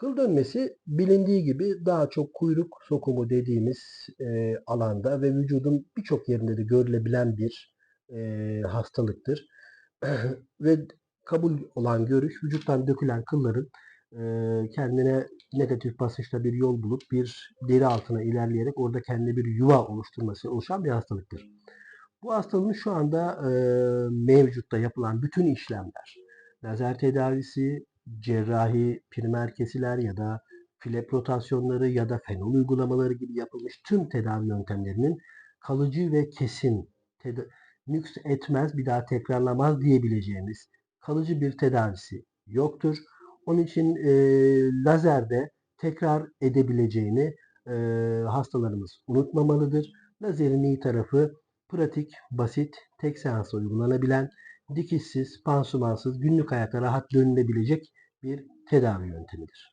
Kıl dönmesi bilindiği gibi daha çok kuyruk sokumu dediğimiz e, alanda ve vücudun birçok yerinde de görülebilen bir e, hastalıktır. ve kabul olan görüş vücuttan dökülen kılların e, kendine negatif basınçla bir yol bulup bir deri altına ilerleyerek orada kendine bir yuva oluşturması oluşan bir hastalıktır. Bu hastalığın şu anda e, mevcutta yapılan bütün işlemler, lazer tedavisi, cerrahi primer kesiler ya da fileprotasyonları ya da fenol uygulamaları gibi yapılmış tüm tedavi yöntemlerinin kalıcı ve kesin nüks etmez bir daha tekrarlamaz diyebileceğimiz kalıcı bir tedavisi yoktur. Onun için e, lazerde tekrar edebileceğini e, hastalarımız unutmamalıdır. Lazerin iyi tarafı pratik, basit, tek seansla uygulanabilen, dikişsiz, pansumansız, günlük hayata rahat dönülebilecek bir tedavi yöntemidir.